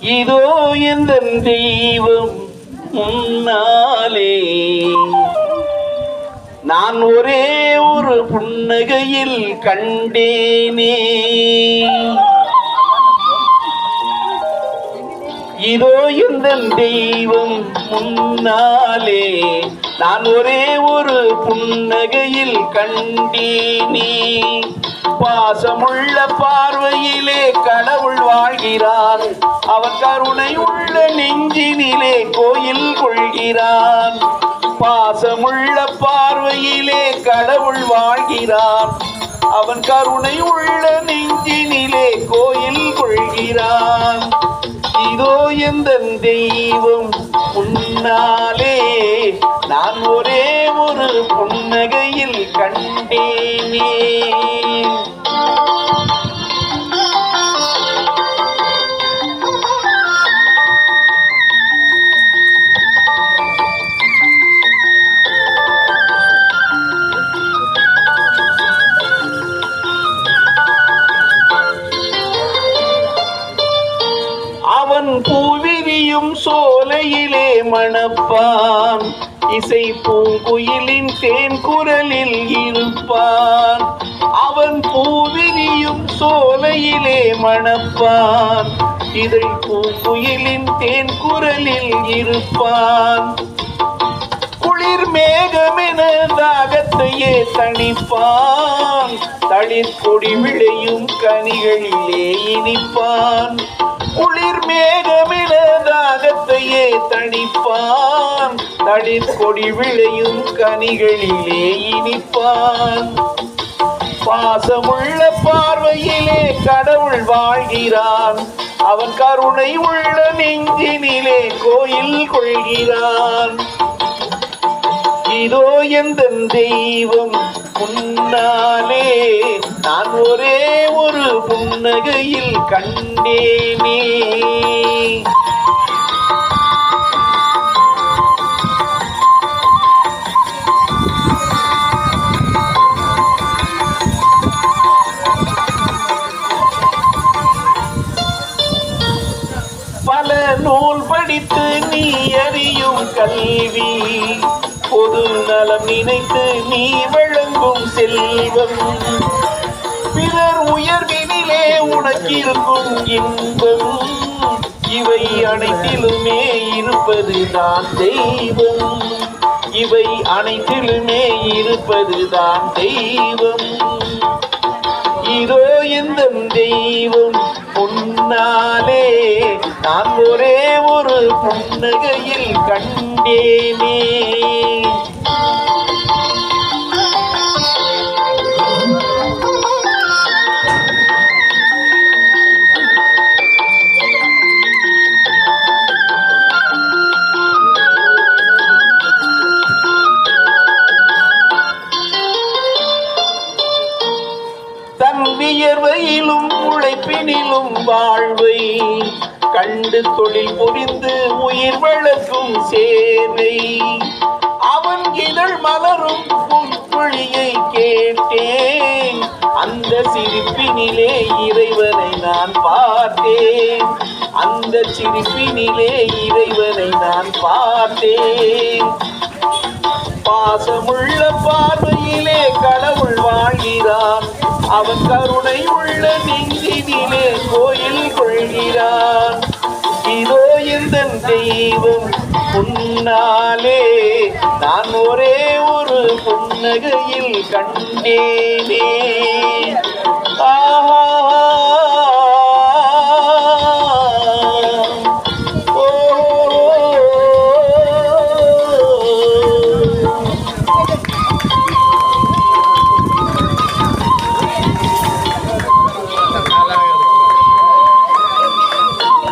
இதோ எந்த தெய்வம் முன்னாலே. நான் ஒரே ஒரு புன்னகையில் கண்டேனே. இதோ இந்த தெய்வம் முன்னாலே நான் ஒரே ஒரு புன்னகையில் கண்டேனே. பாசமுள்ள பார்வையிலே கடவுள் வாழ்கிறான் அவர் கருணை உள்ள நெஞ்சினிலே கோயில் கொள்கிறான். பாசமுள்ள பார்வையிலே கடவுள் வாழ்கிறான் அவன் கருணை உள்ள நெஞ்சினிலே எந்த தெய்வம் முன்னாலே நான் ஒரே ஒரு புன்னகையில் கண்டேனே. பூவிரியும் சோலையிலே மணப்பான். இசை பூங்குயிலின் தேன் குரலில் இருப்பான். அவன் பூவிரியும் சோலையிலே மணப்பான். இதை பூங்குயிலின் தேன் குரலில் இருப்பான். குளிர் மேகமென தாகத்தையே தணிப்பான். தளிர் கொடி விளையும் கனிகளிலே இனிப்பான். குளிர் மேகமென தாகத்தையே தணிப்பான். தளிர் கொடி விளையும் கனிகளிலே இனிப்பான். பாசமுள்ள பார்வையிலே கடவுள் வாழ்கிறான். அவன் கருணை உள்ள நெஞ்சினிலே கோயில் கொள்கிறான். இதோ எந்த தெய்வம் முன்னாலே நான் ஒரே ஒரு புன்னகையில் கண்டேனே. பல நூல் படித்து நீ அறியும் கல்வி பொது நலம் நினைத்து நீ வழங்கும் செல்வம். பிறர் உயர்வினிலே உனக்கிருக்கும் இன்பம். இவை அனைத்திலுமே இருப்பதுதான் தெய்வம். இவை அனைத்திலுமே இருப்பதுதான் தெய்வம். இதோ இந்த தெய்வம் பொன்னாலே நான் ஒரே ஒரு புன்னகையில் கண்டேனே. வாழ்வை கண்டு தொழில் புரிந்து உயிர் வளர்க்கும் சேனை. அவன் இதழ் மலரும் புன்மொழியை கேட்டேன். அந்த சிரிப்பினிலே இறைவனை நான் பார்த்தேன். அந்த சிரிப்பினிலே இறைவனை நான் பார்த்தேன். பாசமுள்ள பார்வையிலே கடவுள் வாழ்கிறான். அவன் கருணை உள்ள நெஞ்சினிலே கோயில் கொள்கிறான். இதோ இந்த தெய்வம் உன்னாலே நான் ஒரே ஒரு புன்னகையில் கண்டேனே. ஆஹா.